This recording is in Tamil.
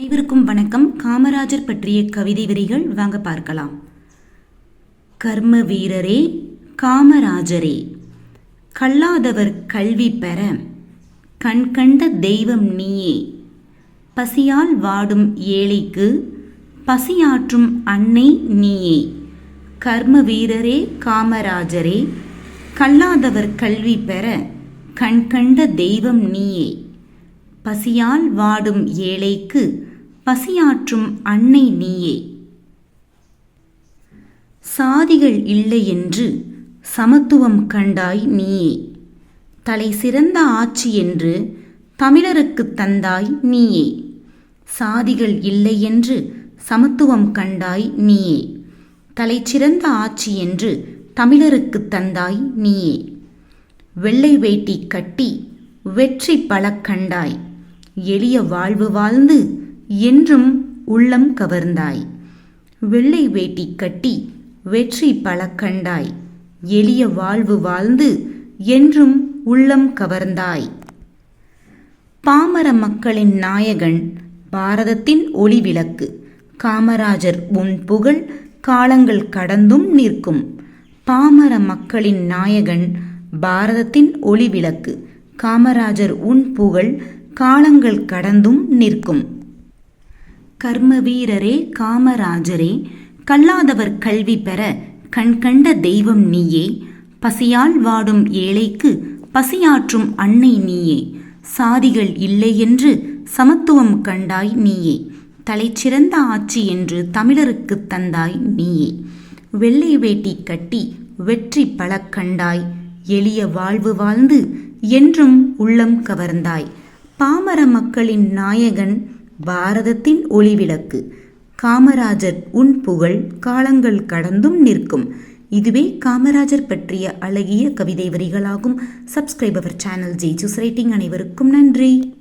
அனைவருக்கும் வணக்கம். காமராஜர் பற்றிய கவிதை வரிகள் வாங்க பார்க்கலாம். கர்ம வீரரே காமராஜரே. கல்லாதவர் கல்வி பெற கண் கண்ட தெய்வம் நீயே. பசியால் வாடும் ஏழைக்கு பசியாற்றும் அன்னை நீயே. கர்ம வீரரே காமராஜரே. கல்லாதவர் கல்வி பெற கண் கண்ட தெய்வம் நீயே. பசியால் வாடும் ஏழைக்கு பசியாற்றும் அன்னை நீயே. சாதிகள் இல்லை என்று சமத்துவம் கண்டாய் நீயே. தலை சிறந்த ஆட்சி என்று தமிழருக்கு தந்தாய் நீயே. சாதிகள் இல்லை என்று சமத்துவம் கண்டாய் நீயே. தலை சிறந்த ஆட்சி என்று தமிழருக்கு தந்தாய் நீயே. வெள்ளை வேட்டி கட்டி வெற்றி பல கண்டாய். எளிய வாழ்வு வாழ்ந்து என்றும் உள்ளம் கவர்ந்தாய். வெள்ளை வேட்டி கட்டி வெற்றி பல கண்டாய். எளிய வாழ்வு வாழ்ந்து என்றும் உள்ளம் கவர்ந்தாய். பாமர மக்களின் நாயகன் பாரதத்தின் ஒளி விளக்கு. காமராஜர் உன் புகழ் காலங்கள் கடந்தும் நிற்கும். பாமர மக்களின் நாயகன் பாரதத்தின் ஒளி விளக்கு. காமராஜர் உன் புகழ் காலங்கள் கடந்தும் நிற்கும். கர்ம வீரரே காமராஜரே கல்லாதவர் கல்வி பெற கண்கண்ட தெய்வம் நீயே. பசியால் வாடும் ஏழைக்கு பசியாற்றும் அன்னை நீயே. சாதிகள் இல்லை என்று சமத்துவம் கண்டாய் நீயே. தலைச்சிறந்த ஆட்சி என்று தமிழருக்கு தந்தாய் நீயே. வெள்ளை வேட்டி கட்டி வெற்றி பல கண்டாய். எளிய வாழ்வு வாழ்ந்து என்றும் உள்ளம் கவர்ந்தாய். பாமர மக்களின் நாயகன் பாரதத்தின் ஒளிவிளக்கு. காமராஜர் உன் புகழ் காலங்கள் கடந்தும் நிற்கும். இதுவே காமராஜர் பற்றிய அழகிய கவிதை வரிகளாகும். சப்ஸ்கிரைபவர் சேனல் ஜெய்சூஸ் ரைட்டிங். அனைவருக்கும் நன்றி.